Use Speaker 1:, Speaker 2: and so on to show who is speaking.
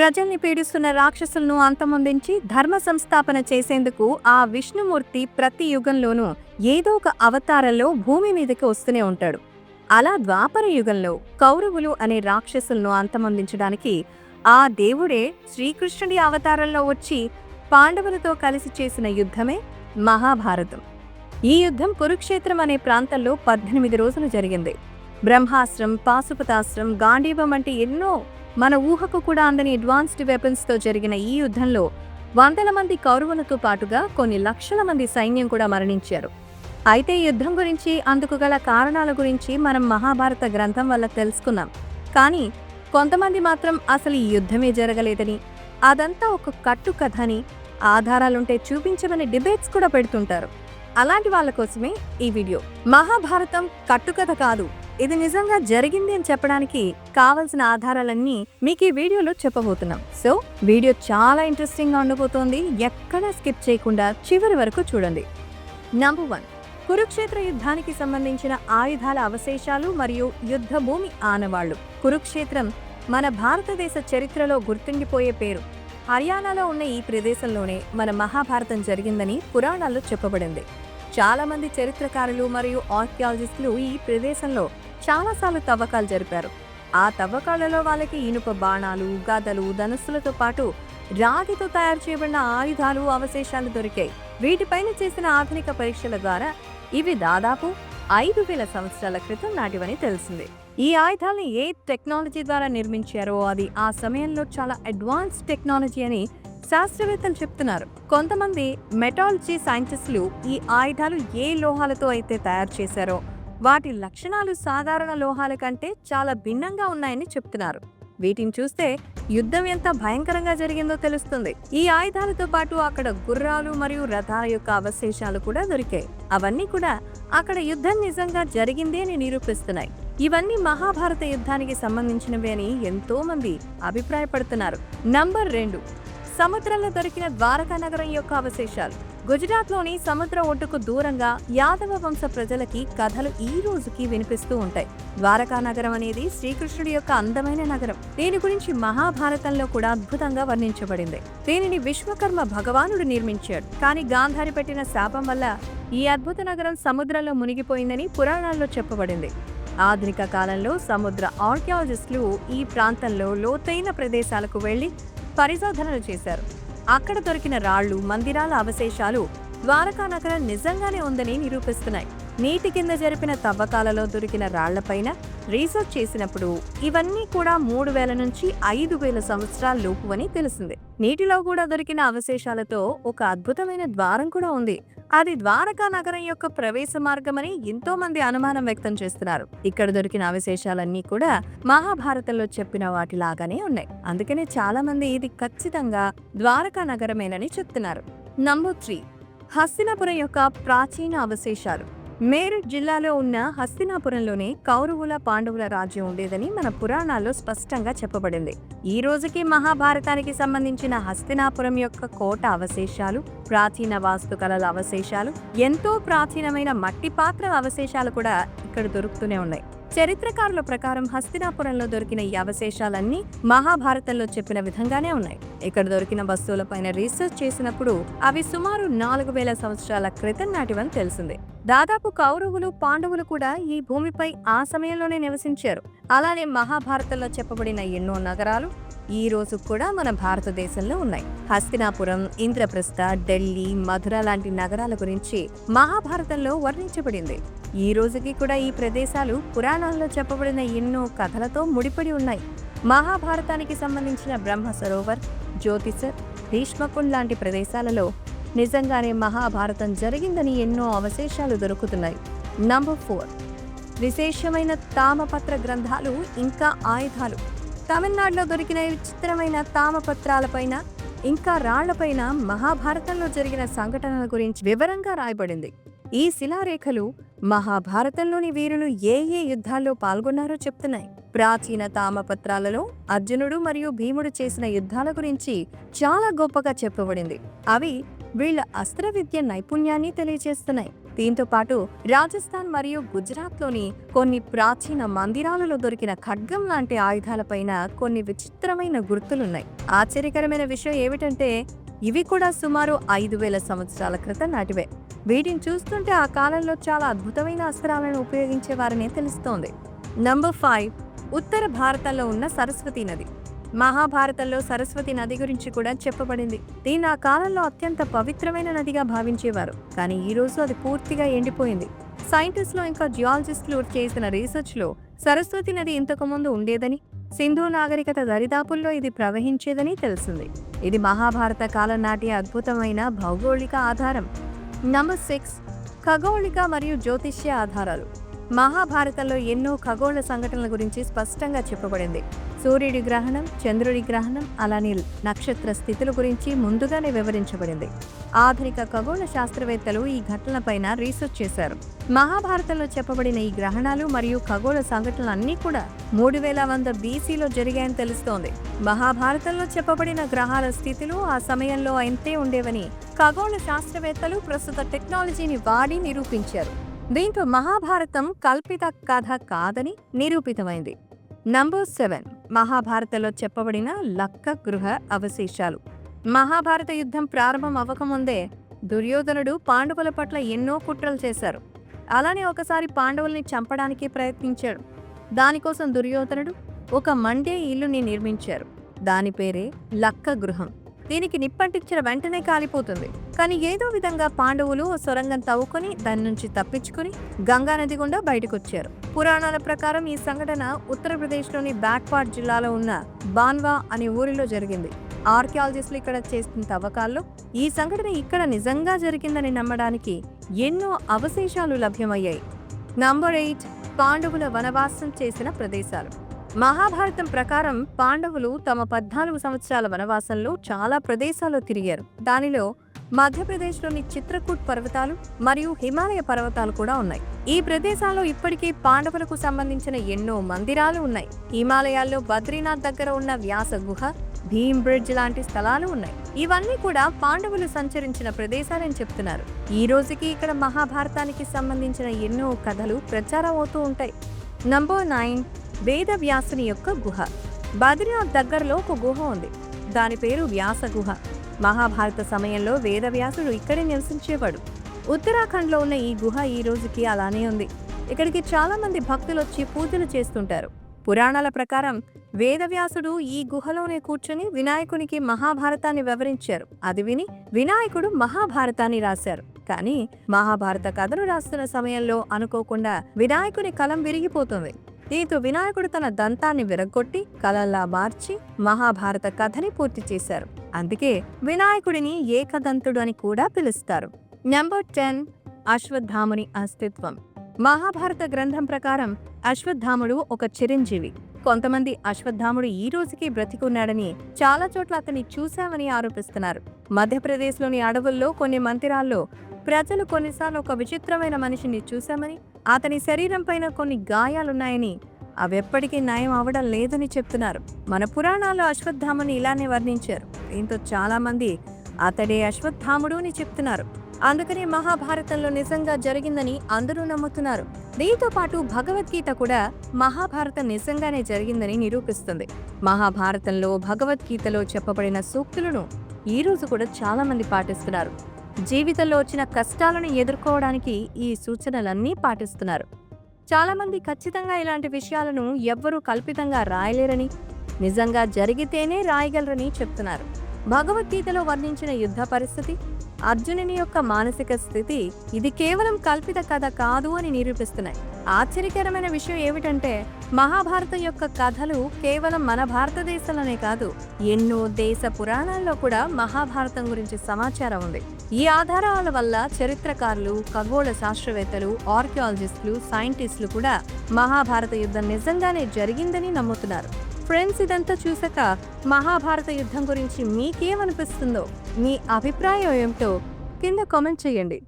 Speaker 1: ప్రజల్ని పీడిస్తున్న రాక్షసులను అంతమొందించి ధర్మ సంస్థాపన చేసేందుకు ఆ విష్ణుమూర్తి ప్రతి యుగంలోనూ ఏదో ఒక అవతారంలో భూమి మీదకి వస్తూనే ఉంటాడు. అలా ద్వాపర యుగంలో కౌరవులు అనే రాక్షసులను అంతమొందించడానికి ఆ దేవుడే శ్రీకృష్ణుడి అవతారంలో వచ్చి పాండవులతో కలిసి చేసిన యుద్ధమే మహాభారతం. ఈ యుద్ధం కురుక్షేత్రం అనే ప్రాంతంలో పద్దెనిమిది రోజులు జరిగింది. బ్రహ్మాస్త్రం పాశుపతాస్త్రం గాంధీవం వంటి ఎన్నో మన ఊహకు కూడా అందని అడ్వాన్స్డ్ వెపన్స్తో జరిగిన ఈ యుద్ధంలో వందల మంది కౌరవులతో పాటుగా కొన్ని లక్షల మంది సైన్యం కూడా మరణించారు. అయితే యుద్ధం గురించి అందుకు గల కారణాల గురించి మనం మహాభారత గ్రంథం వల్ల తెలుసుకున్నాం. కానీ కొంతమంది మాత్రం అసలు ఈ యుద్ధమే జరగలేదని అదంతా ఒక కట్టు కథ అని ఆధారాలుంటే చూపించమని డిబేట్స్ కూడా పెడుతుంటారు. అలాంటి వాళ్ళ కోసమే ఈ వీడియో. మహాభారతం కట్టుకథ కాదు. ఇది నిజంగా జరిగింది అని చెప్పడానికి కావలసిన ఆధారాలన్నీ మీకు ఈ వీడియోలో చెప్పబోతున్నాం. సో వీడియో చాలా ఇంట్రెస్టింగ్గా ఉండబోతోంది. ఎక్కడా స్కిప్ చేయకుండా చివరి వరకు చూడండి. నంబర్ వన్ కురుక్షేత్ర యుద్ధానికి సంబంధించిన ఆయుధాల అవశేషాలు మరియు యుద్ధ భూమి ఆనవాళ్ళు. కురుక్షేత్రం మన భారతదేశ చరిత్రలో గుర్తుండిపోయే పేరు. హర్యానాలో ఉన్న ఈ ప్రదేశంలోనే మన మహాభారతం జరిగిందని పురాణాల్లో చెప్పబడింది. చాలామంది చరిత్రకారులు మరియు ఆర్కియాలజిస్టులు ఈ ప్రదేశంలో చాలాసార్లు తవ్వకాలు జరిపారు. ఆ తవ్వకాలలో వాళ్ళకి ఇనుప బాణాలు గదలు ధనుస్సులతో పాటు రాగితో తయారు చేయబడిన ఆయుధాలు అవశేషాలు దొరికాయి. వీటిపైన చేసిన ఆధునిక పరీక్షల ద్వారా ఇవి దాదాపు ఐదు వేల సంవత్సరాల క్రితం నాటివని తెలిసింది. ఈ ఆయుధాలను ఏ టెక్నాలజీ ద్వారా నిర్మించారో అది ఆ సమయంలో చాలా అడ్వాన్స్ టెక్నాలజీ అని శాస్త్రవేత్తలు చెప్తున్నారు. కొంతమంది మెటాలజీ సైంటిస్టులు ఈ ఆయుధాలు ఏ లోహాలతో అయితే తయారు చేశారో వాటి లక్షణాలు సాధారణ లోహాల కంటే చాలా భిన్నంగా ఉన్నాయని చెప్తున్నారు. వీటిని చూస్తే యుద్ధం ఎంత భయంకరంగా జరిగిందో తెలుస్తుంది. ఈ ఆయుధాలతో పాటు అక్కడ గుర్రాలు మరియు రథాల యొక్క అవశేషాలు కూడా దొరికాయి. అవన్నీ కూడా అక్కడ యుద్ధం నిజంగా జరిగింది అని నిరూపిస్తున్నాయి. ఇవన్నీ మహాభారత యుద్ధానికి సంబంధించినవి అని ఎంతో మంది అభిప్రాయపడుతున్నారు. నంబర్ రెండు. సముద్రంలో దొరికిన ద్వారకా నగరం యొక్క అవశేషాలు. గుజరాత్లోని సముద్ర ఒడ్డుకు దూరంగా యాదవ వంశ ప్రజలకి కథలు ఈ రోజుకి వినిపిస్తూ ఉంటాయి. ద్వారకా నగరం అనేది శ్రీకృష్ణుడి యొక్క అందమైన నగరం. దీని గురించి మహాభారతంలో కూడా అద్భుతంగా వర్ణించబడింది. దీనిని విశ్వకర్మ భగవానుడు నిర్మించాడు. కానీ గాంధారి పెట్టిన శాపం వల్ల ఈ అద్భుత నగరం సముద్రంలో మునిగిపోయిందని పురాణాల్లో చెప్పబడింది. ఆధునిక కాలంలో సముద్ర ఆర్కియాలజిస్టులు ఈ ప్రాంతంలో లోతైన ప్రదేశాలకు వెళ్ళి పరిశోధనలు చేశారు. అక్కడ దొరికిన రాళ్ళు మందిరాల అవశేషాలు ద్వారకా నగరం నిజంగానే ఉందని నిరూపిస్తున్నాయి. నీటి కింద జరిపిన తవ్వకాలలో దొరికిన రాళ్ళపైన రీసెర్చ్ చేసినప్పుడు ఇవన్నీ కూడా మూడు వేల నుంచి ఐదు వేల సంవత్సరాల లోపు అని తెలిసింది నీటిలో కూడా దొరికిన అవశేషాలతో ఒక అద్భుతమైన ద్వారం కూడా ఉంది. అది ద్వారకా నగరం యొక్క ప్రవేశ మార్గమని ఎంతో మంది అనుమానం వ్యక్తం చేస్తున్నారు. ఇక్కడ దొరికిన అవశేషాలన్నీ కూడా మహాభారతంలో చెప్పిన వాటిలాగానే ఉన్నాయి. అందుకనే చాలా మంది ఇది ఖచ్చితంగా ద్వారకా నగరమేనని చెప్తున్నారు. నంబర్ త్రీ హస్తినపురం యొక్క ప్రాచీన అవశేషాలు. మేరట్ జిల్లాలో ఉన్న హస్తినాపురంలోనే కౌరవుల పాండవుల రాజ్యం ఉండేదని మన పురాణాల్లో స్పష్టంగా చెప్పబడింది. ఈ రోజుకి మహాభారతానికి సంబంధించిన హస్తినాపురం యొక్క కోట అవశేషాలు ప్రాచీన వాస్తుకళల అవశేషాలు ఎంతో ప్రాచీనమైన మట్టి పాత్ర అవశేషాలు కూడా ఇక్కడ దొరుకుతూనే ఉన్నాయి. చరిత్రకారుల ప్రకారం హస్తినాపురంలో దొరికిన ఈ అవశేషాలన్నీ మహాభారతంలో చెప్పిన విధంగానే ఉన్నాయి. ఇక్కడ దొరికిన వస్తువులపైన రీసెర్చ్ చేసినప్పుడు అవి సుమారు నాలుగు వేల సంవత్సరాల క్రితం నాటివని తెలిసింది. దాదాపు కౌరవులు పాండవులు కూడా ఈ భూమిపై ఆ సమయంలోనే నివసించారు. అలానే మహాభారతంలో చెప్పబడిన ఎన్నో నగరాలు ఈ రోజు కూడా మన భారతదేశంలో ఉన్నాయి. హస్తినాపురం ఇంద్రప్రస్థ ఢిల్లీ మధుర లాంటి నగరాల గురించి మహాభారతంలో వర్ణించబడింది. ఈ రోజుకి కూడా ఈ ప్రదేశాలు పురాణాల్లో చెప్పబడిన ఎన్నో కథలతో ముడిపడి ఉన్నాయి. మహాభారతానికి సంబంధించిన బ్రహ్మ సరోవర్ జ్యోతిసర్ భీష్మకుండ్ లాంటి ప్రదేశాలలో నిజంగానే మహాభారతం జరిగిందని ఎన్నో అవశేషాలు దొరుకుతున్నాయి. Number four. విశేషమైన తామపత్ర గ్రంథాలు ఇంకా ఆయుధాలు. తమిళనాడులో దొరికిన విచిత్రమైన తామపత్రాలపైన ఇంకా రాళ్ళపైన మహాభారతంలో జరిగిన సంఘటనల గురించి వివరంగా రాయబడింది. ఈ శిలారేఖలు మహాభారతంలోని వీరులు ఏ ఏ యుద్ధాల్లో పాల్గొన్నారో చెప్తున్నాయి. ప్రాచీన తామపత్రాలలో అర్జునుడు మరియు భీముడు చేసిన యుద్ధాల గురించి చాలా గొప్పగా చెప్పబడింది. అవి వీళ్ళ అస్త్ర విద్య నైపుణ్యాన్ని తెలియజేస్తున్నాయి. దీంతో పాటు రాజస్థాన్ మరియు గుజరాత్లోని కొన్ని ప్రాచీన మందిరాలలో దొరికిన ఖడ్గం లాంటి ఆయుధాలపైన కొన్ని విచిత్రమైన గుర్తులున్నాయి. ఆశ్చర్యకరమైన విషయం ఏమిటంటే ఇవి కూడా సుమారు ఐదు వేల సంవత్సరాల క్రితం నాటివే. వీటిని చూస్తుంటే ఆ కాలంలో చాలా అద్భుతమైన అస్త్రాలను ఉపయోగించేవారనే తెలుస్తోంది. నంబర్ ఫైవ్ ఉత్తర భారతంలో ఉన్న సరస్వతి నది. మహాభారతంలో సరస్వతి నది గురించి కూడా చెప్పబడింది. దీన్ని ఆ కాలంలో అత్యంత పవిత్రమైన నదిగా భావించేవారు. కానీ ఈ రోజు అది పూర్తిగా ఎండిపోయింది. సైంటిస్టులు ఇంకా జియాలజిస్టులు చేసిన రీసెర్చ్లో సరస్వతి నది ఇంతకు ముందు ఉండేదని సింధు నాగరికత దరిదాపుల్లో ఇది ప్రవహించేదని తెలిసింది. ఇది మహాభారత కాలం నాటి అద్భుతమైన భౌగోళిక ఆధారం. నంబర్ సిక్స్ ఖగోళిక మరియు జ్యోతిష్య ఆధారాలు. మహాభారతంలో ఎన్నో ఖగోళ సంఘటనల గురించి స్పష్టంగా చెప్పబడింది. సూర్యుడి గ్రహణం చంద్రుడి గ్రహణం అలానే నక్షత్ర స్థితుల గురించి ముందుగానే వివరించబడింది. ఆధునిక ఖగోళ శాస్త్రవేత్తలు ఈ ఘటనలపైన రీసెర్చ్ చేశారు. మహాభారతంలో చెప్పబడిన ఈ గ్రహణాలు మరియు ఖగోళ సంఘటనలు అన్నీ కూడా మూడు వేల వంద బీసీలో జరిగాయని తెలుస్తోంది. మహాభారతంలో చెప్పబడిన గ్రహాల స్థితులు ఆ సమయంలో అంతే ఉండేవని ఖగోళ శాస్త్రవేత్తలు ప్రస్తుత టెక్నాలజీని వాడి నిరూపించారు. దీంతో మహాభారతం కల్పిత కథ కాదని నిరూపితమైంది. నంబర్ సెవెన్ మహాభారతంలో చెప్పబడిన లక్క గృహ అవశేషాలు. మహాభారత యుద్ధం ప్రారంభం అవ్వకముందే దుర్యోధనుడు పాండవుల పట్ల ఎన్నో కుట్రలు చేశారు. అలానే ఒకసారి పాండవుల్ని చంపడానికి ప్రయత్నించాడు. దానికోసం దుర్యోధనుడు ఒక మండే ఇల్లుని నిర్మించారు. దాని పేరే లక్క గృహం. దీనికి నిప్పంటించిన వెంటనే కాలిపోతుంది. కానీ ఏదో విధంగా పాండవులు ఓ సొరంగం తవ్వుకొని దాని నుంచి తప్పించుకుని గంగా నది గుండా బయటకొచ్చారు. పురాణాల ప్రకారం ఈ సంఘటన ఉత్తరప్రదేశ్లోని బ్యాక్వార్డ్ జిల్లాలో ఉన్న బాన్వా అనే ఊరిలో జరిగింది. ఆర్కియాలజిస్టులు ఇక్కడ చేస్తున్న తవ్వకాల్లో ఈ సంఘటన ఇక్కడ నిజంగా జరిగిందని నమ్మడానికి ఎన్నో అవశేషాలు లభ్యమయ్యాయి. నంబర్ ఎయిట్ పాండవుల వనవాసం చేసిన ప్రదేశాలు. మహాభారతం ప్రకారం పాండవులు తమ పద్నాలుగు సంవత్సరాల వనవాసంలో చాలా ప్రదేశాల్లో తిరిగారు. దానిలో మధ్యప్రదేశ్లోని చిత్రకూట్ పర్వతాలు మరియు హిమాలయ పర్వతాలు కూడా ఉన్నాయి. ఈ ప్రదేశాల్లో ఇప్పటికీ పాండవులకు సంబంధించిన ఎన్నో మందిరాలు ఉన్నాయి. హిమాలయాల్లో బద్రీనాథ్ దగ్గర ఉన్న వ్యాస గుహ భీమ్ బ్రిడ్జ్ లాంటి స్థలాలు ఉన్నాయి. ఇవన్నీ కూడా పాండవులు సంచరించిన ప్రదేశాలని చెప్తున్నారు. ఈ రోజుకి ఇక్కడ మహాభారతానికి సంబంధించిన ఎన్నో కథలు ప్రచారం అవుతూ ఉంటాయి. నంబర్ నైన్ వేద వ్యాసుని యొక్క గుహ. బద్రీనాథ్ దగ్గరలో ఒక గుహ ఉంది. దాని పేరు వ్యాస గుహ. మహాభారత సమయంలో వేదవ్యాసుడు ఇక్కడే నివసించేవాడు. ఉత్తరాఖండ్లో ఉన్న ఈ గుహ ఈ రోజుకి అలానే ఉంది. ఇక్కడికి చాలామంది భక్తులు వచ్చి పూజలు చేస్తుంటారు. పురాణాల ప్రకారం వేదవ్యాసుడు ఈ గుహలోనే కూర్చొని వినాయకునికి మహాభారతాన్ని వివరించారు. అది విని వినాయకుడు మహాభారతాన్ని రాశారు. కానీ మహాభారత కథను రాస్తున్న సమయంలో అనుకోకుండా వినాయకుని కలం విరిగిపోతుంది. దీంతో వినాయకుడు తన దంతాన్ని విరగొట్టి కలల్లా మార్చి మహాభారత కథని పూర్తి చేశారు. అందుకే వినాయకుడిని ఏకదంతుడు అని కూడా పిలుస్తారు. నెంబర్ టెన్ అశ్వత్థాముని అస్తిత్వం. మహాభారత గ్రంథం ప్రకారం అశ్వత్థాముడు ఒక చిరంజీవి. కొంతమంది అశ్వత్థాముడు ఈ రోజుకి బ్రతికున్నాడని చాలా చోట్ల అతన్ని చూశామని ఆరోపిస్తున్నారు. మధ్యప్రదేశ్లోని అడవుల్లో కొన్ని మందిరాల్లో ప్రజలు కొన్నిసార్లు ఒక విచిత్రమైన మనిషిని చూశామని అతని శరీరం పైన కొన్ని గాయాలున్నాయని అవెప్పటికీ నయం అవడం లేదని చెప్తున్నారు. మన పురాణాల్లో అశ్వత్థాముని ఇలానే వర్ణించారు. దీంతో చాలామంది అతడే అశ్వత్థాముడు అని చెప్తున్నారు. అందుకనే మహాభారతంలో నిజంగా జరిగిందని అందరూ నమ్ముతున్నారు. దీంతో పాటు భగవద్గీత కూడా మహాభారతం నిజంగానే జరిగిందని నిరూపిస్తుంది. మహాభారతంలో భగవద్గీతలో చెప్పబడిన సూక్తులను ఈ రోజు కూడా చాలా మంది పాటిస్తున్నారు. జీవితంలో వచ్చిన కష్టాలను ఎదుర్కోవడానికి ఈ సూచనలన్నీ పాటిస్తున్నారు. చాలామంది ఖచ్చితంగా ఇలాంటి విషయాలను ఎవ్వరూ కల్పితంగా రాయలేరని నిజంగా జరిగితేనే రాయగలరని చెప్తున్నారు. భగవద్గీతలో వర్ణించిన యుద్ధ పరిస్థితి అర్జునుని యొక్క మానసిక స్థితి ఇది కేవలం కల్పిత కథ కాదు అని నిరూపిస్తున్నాయి. ఆశ్చర్యకరమైన విషయం ఏమిటంటే మహాభారతం యొక్క కథలు కేవలం మన భారతదేశంలోనే కాదు ఎన్నో దేశ పురాణాల్లో కూడా మహాభారతం గురించి సమాచారం ఉంది. ఈ ఆధారాల వల్ల చరిత్రకారులు ఖగోళ శాస్త్రవేత్తలు ఆర్కియాలజిస్టులు సైంటిస్టులు కూడా మహాభారత యుద్ధం నిజంగానే జరిగిందని నమ్ముతున్నారు. ఫ్రెండ్స్ ఇదంతా చూశాక మహాభారత యుద్ధం గురించి మీకేమనిపిస్తుందో మీ అభిప్రాయం ఏమిటో కింద కామెంట్ చేయండి.